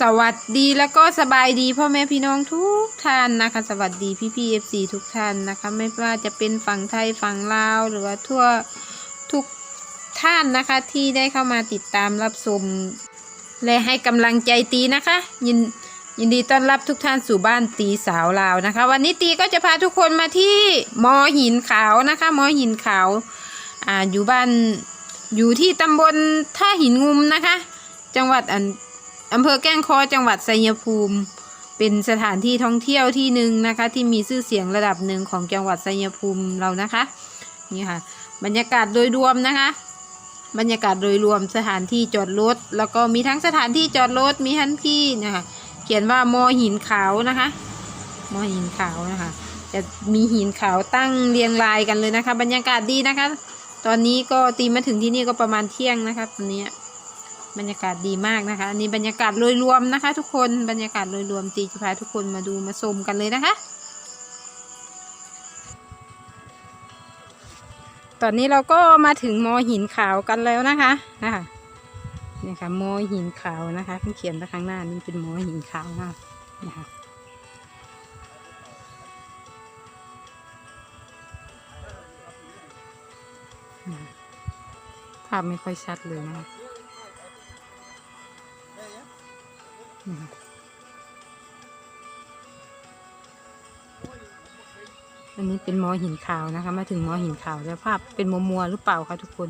สวัสดีแล้วก็สบายดีพ่อแม่พี่น้องทุกท่านนะคะ สวัสดีพี่พี่เอฟซีทุกท่านนะคะ ไม่ว่าจะเป็นฝั่งไทยฝั่งลาวหรือว่าทั่วทุกท่านนะคะที่ได้เข้ามาติดตามรับชมและให้กำลังใจตีนะคะ ยินยินดีต้อนรับทุกท่านสู่บ้านตีสาวลาวนะคะ วันนี้ตีก็จะพาทุกคนมาที่มอหินขาวนะคะมอหินขาวอ่าอยู่บ้านอยู่ที่ตำบลท่าหินงุมนะคะ จังหวัดอัน อำเภอแก้งคอจังหวัดไซยภูมิ เป็นสถานที่ท่องเที่ยวที่หนึ่งนะคะ ที่มีชื่อเสียงระดับหนึ่งของจังหวัดไซยภูมิเรานะคะนี่ค่ะ บรรยากาศโดยรวมนะคะ บรรยากาศโดยรวมสถานที่จอดรถแล้วก็มีทั้งสถานที่จอดรถมีทั้งที่นะคะเขียนว่ามอหินขาวนะคะมอหินขาวนะคะจะมีหินขาวตั้งเรียงรายกันเลยนะคะ บรรยากาศดีนะคะ ตอนนี้ก็ตีมาถึงที่นี่ก็ประมาณเที่ยงนะคะตอนนี้ บรรยากาศดีมากนะคะอันนี้บรรยากาศโดยรวมนะคะ ทุกคนบรรยากาศโดยรวมตีจะพาทุกคนมาดูมาชมกันเลยนะคะ ตอนนี้เราก็มาถึงมอหินขาวกันแล้วนะคะนะคะนี่ค่ะมอหินขาวนะคะเพิ่งเขียนไปข้างหน้านี่เป็นมอหินขาวนะคะนะคะภาพไม่ค่อยชัดเลยนะคะ เป็นมอหินขาวนะคะ มาถึงมอหินขาวแล้วภาพเป็นมัวมัวหรือเปล่าคะทุกคน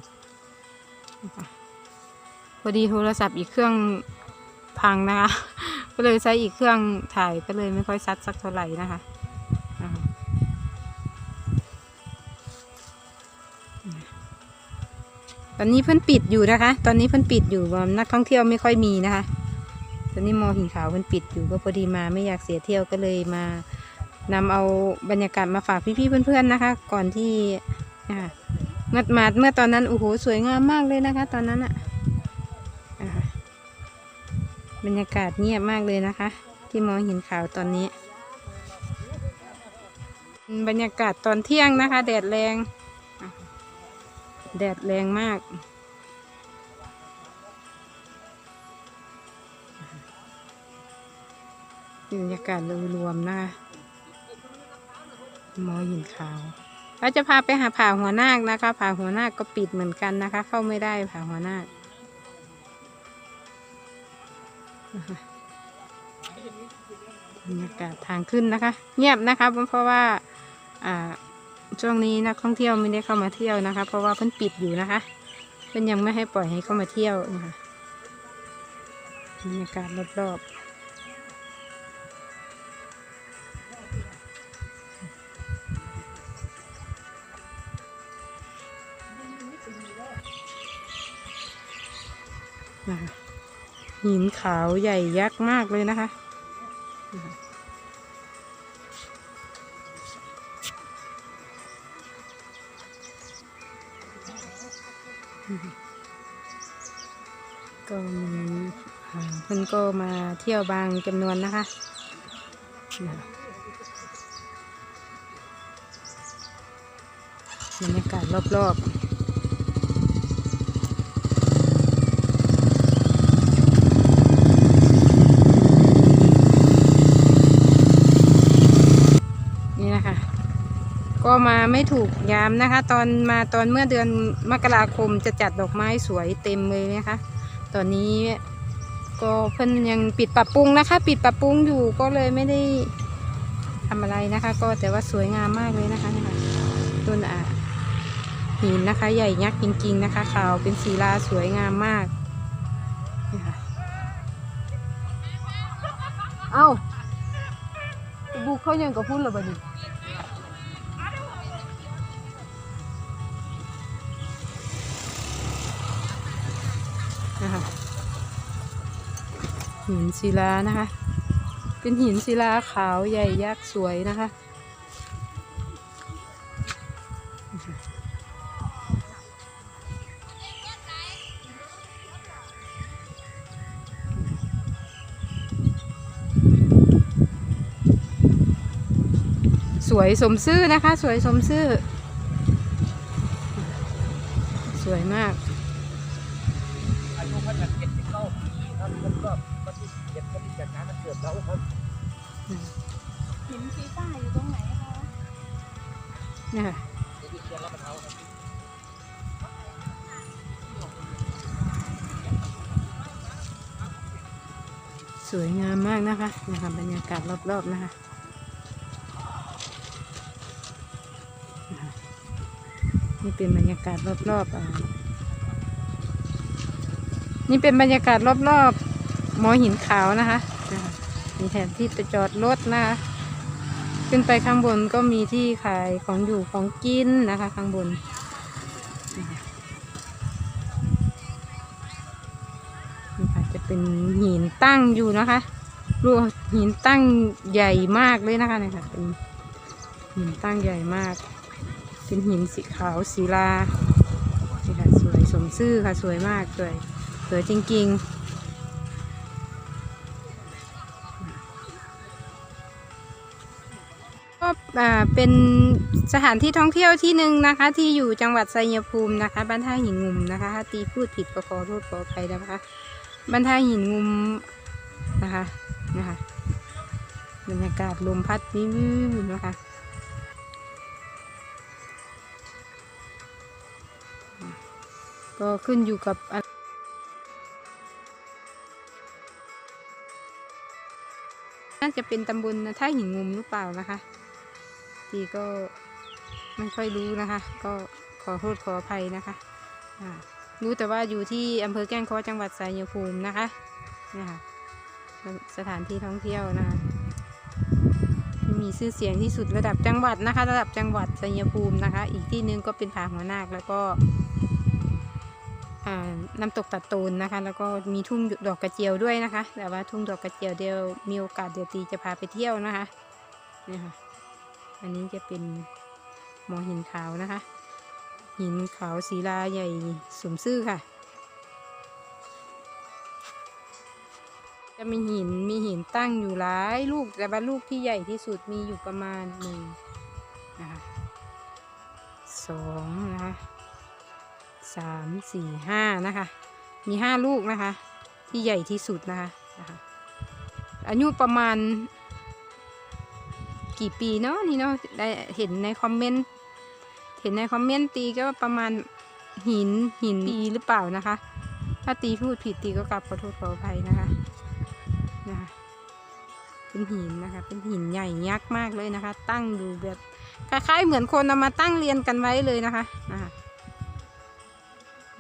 พอดีโทรศัพท์อีกเครื่องพังนะคะ ก็เลยใช้อีกเครื่องถ่ายก็เลยไม่ค่อยชัดสักเท่าไหร่นะคะตอนนี้เพิ่นปิดอยู่นะคะ ตอนนี้เพิ่นปิดอยู่นักท่องเที่ยวไม่ค่อยมีนะคะ ตอนนี้มอหินขาวมันปิดอยู่ก็พอดีมาไม่อยากเสียเที่ยวก็เลยมา นำเอาบรรยากาศมาฝากพี่ๆเพื่อนๆนะคะ ก่อนที่เมื่อมาเมื่อตอนนั้นโอ้โหสวยงามมากเลยนะคะ ตอนนั้นอะอ่าบรรยากาศเงียบมากเลยนะคะ ที่มองเหินขาวตอนนี้ บรรยากาศตอนเที่ยงนะคะ แดดแรง แดดแรงมากบรรยากาศโดยรวมนะคะ มอหินขาวเราจะพาไปหาผาหัวนาคนะคะผาหัวนาคก็ปิดเหมือนกันนะคะ เข้าไม่ได้ผาหัวนาคบรรยากาศทางขึ้นนะคะ เงียบนะคะเพราะว่าอ่าช่วงนี้นักท่องเที่ยวไม่ได้เข้ามาเที่ยวนะคะ เพราะว่าเพิ่นปิดอยู่นะคะเพิ่นยังไม่ให้ปล่อยให้เข้ามาเที่ยวนะคะบรรยากาศรอบๆ นะคะหินขาวใหญ่ยักษ์มากเลยนะคะ ก็มีเพิ่นก็มาเที่ยวบางจำนวนนะคะนะคะบรรยากาศรอบๆ มาไม่ถูกยามนะคะ ตอนมาตอนเมื่อเดือนมกราคมจะจัดดอกไม้สวยเต็มเลยนะคะ ตอนนี้ก็เพิ่นยังปิดปรับปรุงนะคะ ปิดปรับปรุงอยู่ก็เลยไม่ได้ทำอะไรนะคะ ก็แต่ว่าสวยงามมากเลยนะคะนี่ค่ะต้นอะหินนะคะ ใหญ่ยักษ์จริง ๆ นะคะขาวเป็นสีลาสวยงามมากนี่ค่ะเอ้าบุกเขายังกับพูดหรอบัด หินศิลานะคะ เป็นหินศิลาขาวใหญ่ยักษ์สวยนะคะ สวยสมซื่อนะคะ สวยสมซื่อ สวยมาก จัดงครับหินฟีฟ้าอยู่ตรงไหนคะนี่ค่ะสวยงามมากนะคะนะคะบรรยากาศรอบๆนะคะนี่เป็นบรรยากาศรอบๆอ่านี่เป็นบรรยากาศรอบๆหมอหินขาวนะคะ มีแถนที่ไปจอดรถนะคะ ขึ้นไปข้างบนก็มีที่ขายของอยู่ของกินนะคะ ข้างบน นี่ค่ะจะเป็นหินตั้งอยู่นะคะรูปหินตั้งใหญ่มากเลยนะคะเนี่ยค่ะเป็นหินตั้งใหญ่มาก เป็นหินสีขาวสีลานี่ค่ะสวยสมซื่อค่ะสวยมากสวยสวยจริง ๆ เป็นสถานที่ท่องเที่ยวที่หนึ่งนะคะ ที่อยู่จังหวัดไซยภูมินะคะ บ้านท่าหินงุมนะคะถ้าตีพูดผิดก็ขอโทษขออภัยนะคะ บ้านท่าหินงุมนะคะนะคะบรรยากาศลมพัดวิวนะคะก็ขึ้นอยู่กับน่าจะเป็นตำบลท่าหินงุมหรือเปล่านะคะ ทีก็ไม่ค่อยรู้นะคะ ก็ขอโทษขออภัยนะคะรู้แต่ว่าอยู่ที่อำเภอแก้งคอจังหวัดสายภูมินะคะนี่ค่ะสถานที่ท่องเที่ยวนะคะมีชื่อเสียงที่สุดระดับจังหวัดนะคะ ระดับจังหวัดสายภูมินะคะ อีกที่หนึงก็เป็นผาหัวนาคแล้วก็น้ำตกตัดโตนนะคะ แล้วก็มีทุ่งดอกกระเจียวด้วยนะคะ แต่ว่าทุ่งดอกกระเจียวเดียวมีโอกาสเดี๋ยวตีจะพาไปเที่ยวนะคะนี่ค่ะ อันนี้จะเป็นหมอหินขาวนะคะ หินขาวศิลาใหญ่สมซื่อค่ะ จะมีหินมีหินตั้งอยู่หลายลูกแต่ว่าลูกที่ใหญ่ที่สุดมีอยู่ประมาณหนึ่งนะคะสองนะคะสามสี่ห้านะคะ มีห้าลูกนะคะ ที่ใหญ่ที่สุดนะคะนะคะอายุประมาณ กี่ปีเนาะนี่เนาะได้เห็นในคอมเมนต์เห็นในคอมเมนต์ตีก็ประมาณหินหินปีหรือเปล่านะคะ ถ้าตีพูดผิดตีก็กลับขอโทษขออภัยนะคะนะคะเป็นหินนะคะ เป็นหินใหญ่ยักษ์มากเลยนะคะ ตั้งดูแบบคล้ายๆเหมือนคนเอามาตั้งเรียงกันไว้เลยนะคะนะคะ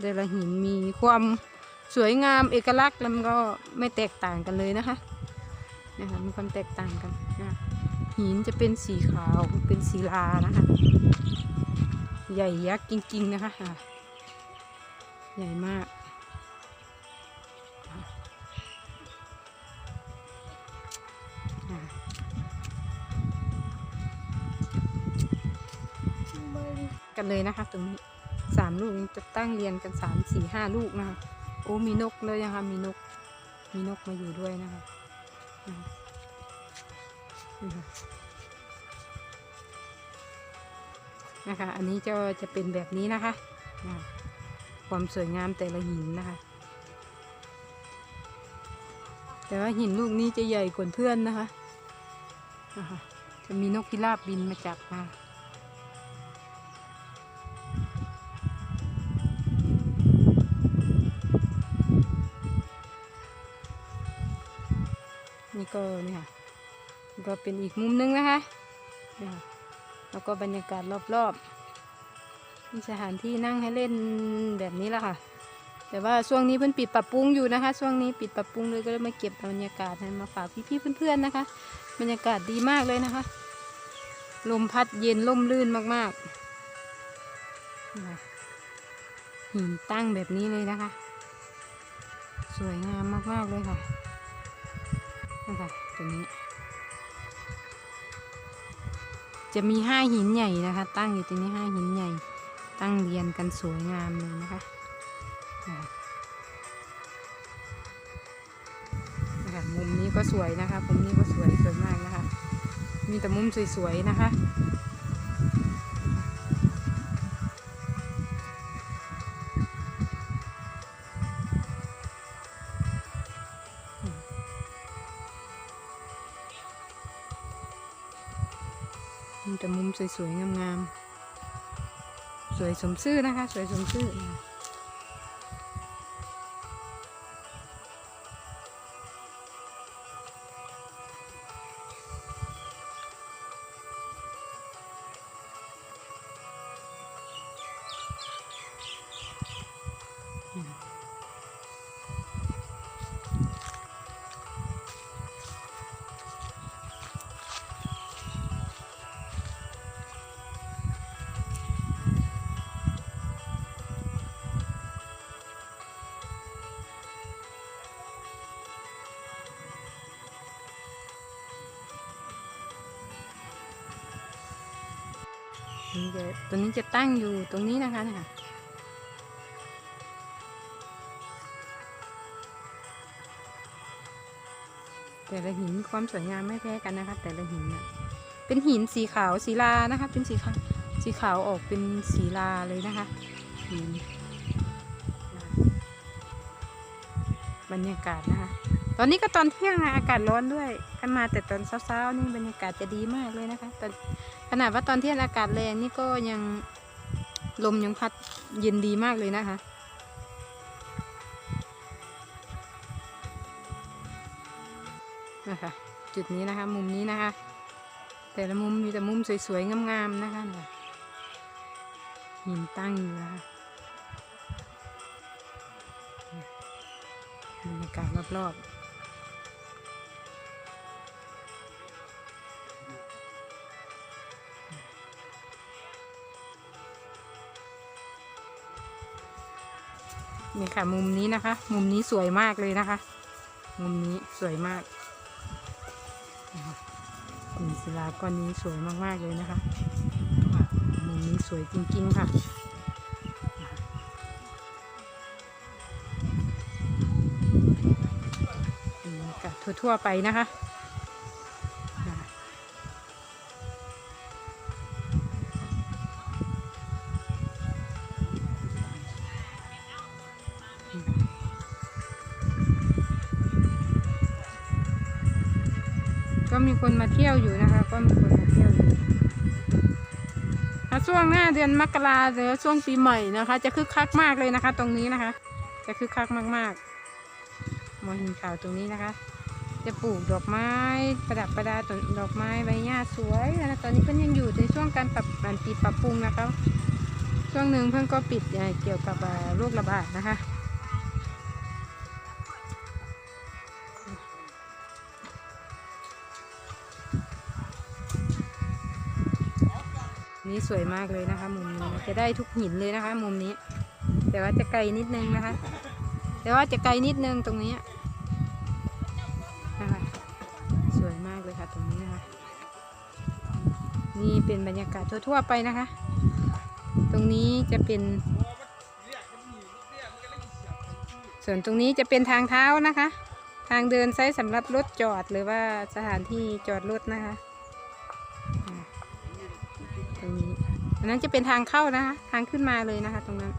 แต่ละหินมีความสวยงามเอกลักษณ์แล้วมันก็ไม่แตกต่างกันเลยนะคะนะคะมีความแตกต่างกันนะคะ หินจะเป็นสีขาวเป็นสีลานะคะ ใหญ่ยักษ์จริง ๆ นะคะใหญ่มากกันเลยนะคะ ตรงนี้สามลูกจะตั้งเรียงกันสามสี่ห้าลูกนะคะโอ้มีนกเลยนะคะ มีนก มีนกมาอยู่ด้วยนะคะ นะคะ อันนี้จะจะเป็นแบบนี้นะคะ ความสวยงามแต่ละหินนะคะ แต่ว่าหินลูกนี้จะใหญ่กว่าเพื่อนนะคะนะคะจะมีนกพิราบบินมาจับมานี่ก็เนี่ยค่ะ ก็เป็นอีกมุมนึงนะคะแล้วก็บรรยากาศรอบๆมีสถานที่นั่งให้เล่นแบบนี้แหละค่ะ แต่ว่าช่วงนี้เพิ่นปิดปรับปรุงอยู่นะคะ ช่วงนี้ปิดปรับปรุงเลยก็เลยมาเก็บบรรยากาศมาฝากพี่ๆเพื่อนๆนะคะ บรรยากาศดีมากเลยนะคะ ลมพัดเย็นล่มลื่นมากๆหินตั้งแบบนี้เลยนะคะ สวยงามมากๆเลยค่ะนะคะตัวนี้ จะมีห้าหินใหญ่นะคะ ตั้งอยู่ตรงนี้ห้าหินใหญ่ ตั้งเรียงกันสวยงามเลยนะคะนะคะมุมนี้ก็สวยนะคะมุมนี้ก็สวยสวยมากนะคะ มีแต่มุมสวยๆนะคะ มีแต่มุมสวยๆงามๆสวยสมชื่อนะคะ สวยสมชื่อ นี่จะตัวนี้จะตั้งอยู่ตรงนี้นะคะเนี่ยแต่ละหินความสวยงามไม่แพ้กันนะคะ แต่ละหินน่ะเป็นหินสีขาวสีลานะคะ เป็นสีขาวสีขาวออกเป็นสีลาเลยนะคะหินบรรยากาศนะคะ ตอนนี้ก็ตอนเที่ยงนะอากาศร้อนด้วยกันมาแต่ตอนเช้าๆนี่บรรยากาศจะดีมากเลยนะคะตอนขนาดว่าตอนเที่ยงอากาศแรงนี่ก็ยังลมยังพัดเย็นดีมากเลยนะคะ นะคะ จุดนี้นะคะ มุมนี้นะคะ แต่ละมุมมีแต่มุมสวยๆงามๆนะคะหินตั้งอยู่นะคะบรรยากาศรอบๆ นี่ค่ะ มุมนี้นะคะ มุมนี้สวยมากเลยนะคะ มุมนี้สวยมากหินศิลาก้อนนี้สวยมากๆเลยนะคะ มุมนี้สวยจริงๆค่ะกาศทั่วๆไปนะคะ คนมาเที่ยวอยู่นะคะ ก็มีคนมาเที่ยวอยู่ถ้าช่วงหน้าเดือนมกราหรือช่วงปีใหม่นะคะ จะคึกคักมากเลยนะคะ ตรงนี้นะคะ จะคึกคักมากๆมองหินขาวตรงนี้นะคะ จะปลูกดอกไม้ประดับประดาต้นดอกไม้ใบหญ้าสวยนะตอนนี้เพิ่นยังอยู่ในช่วงการปรับปิดปรับปรุงนะคะ ช่วงหนึ่งเพิ่นก็ปิดเกี่ยวกับโรคระบาดนะคะ นี่สวยมากเลยนะคะ มุมนี้จะได้ทุกหินเลยนะคะ มุมนี้ แต่ว่าจะไกลนิดนึงนะคะ แต่ว่าจะไกลนิดนึงตรงนี้นะคะสวยมากเลยค่ะตรงนี้นะคะ นี่เป็นบรรยากาศทั่วๆไปนะคะ ตรงนี้จะเป็น ส่วนตรงนี้จะเป็นทางเท้านะคะ ทางเดินใช้สำหรับรถจอดหรือว่าสถานที่จอดรถนะคะ ตรงนี้อันนั้นจะเป็นทางเข้านะคะ ทางขึ้นมาเลยนะคะ ตรงนั้น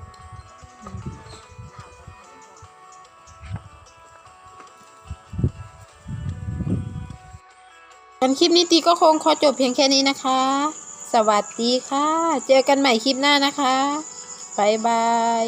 กันคลิปนี้ตีก็คงขอจบเพียงแค่นี้นะคะ สวัสดีค่ะ เจอกันใหม่คลิปหน้านะคะบายบาย